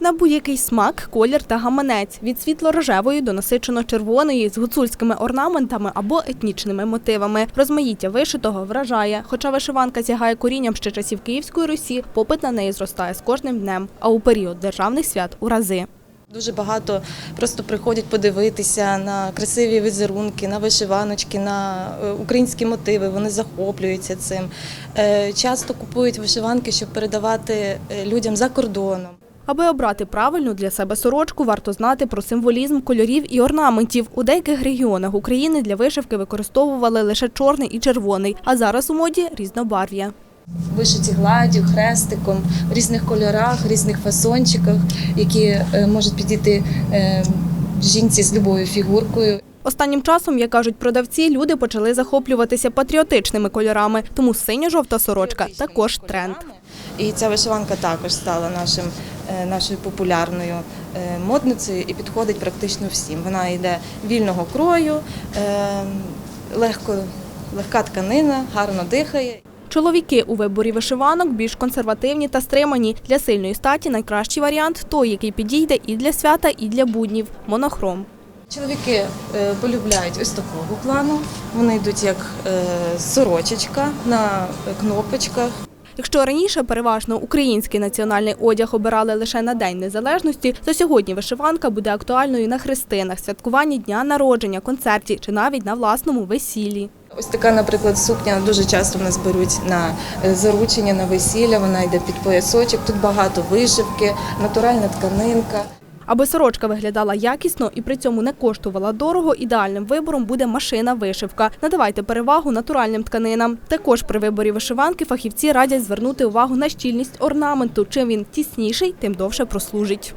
На будь-який смак, колір та гаманець від світло-рожевої до насичено-червоної з гуцульськими орнаментами або етнічними мотивами. Розмаїття вишитого вражає. Хоча вишиванка сягає корінням ще часів Київської Русі, попит на неї зростає з кожним днем, а у період державних свят у рази. Дуже багато просто приходять подивитися на красиві візерунки, на вишиваночки, на е, українські мотиви. Вони захоплюються цим. Е, Часто купують вишиванки, щоб передавати е, людям за кордоном. Аби обрати правильну для себе сорочку, варто знати про символізм кольорів і орнаментів. У деяких регіонах України для вишивки використовували лише чорний і червоний, а зараз у моді різнобарв'я. Вишиті гладдю, хрестиком, в різних кольорах, різних фасончиках, які е, можуть підійти е, жінці з любою фігуркою. Останнім часом, як кажуть продавці, люди почали захоплюватися патріотичними кольорами, тому синьо-жовта сорочка також тренд. І ця вишиванка також стала нашим, е, нашою популярною е, модницею і підходить практично всім. Вона йде вільного крою, е, легко, легка тканина, гарно дихає. Чоловіки у виборі вишиванок більш консервативні та стримані. Для сильної статі найкращий варіант той, який підійде і для свята, і для буднів монохром. Чоловіки полюбляють ось такого плану. Вони йдуть як сорочечка на кнопочках. Якщо раніше переважно український національний одяг обирали лише на День Незалежності, то сьогодні вишиванка буде актуальною на хрестинах, святкуванні дня народження, концерті чи навіть на власному весіллі. Ось така, наприклад, сукня дуже часто в нас беруть на е, заручення, на весілля. Вона йде під поясочок. Тут багато вишивки, натуральна тканинка. Аби сорочка виглядала якісно і при цьому не коштувала дорого, ідеальним вибором буде машина-вишивка. Надавайте перевагу натуральним тканинам. Також при виборі вишиванки фахівці радять звернути увагу на щільність орнаменту. Чим він тісніший, тим довше прослужить.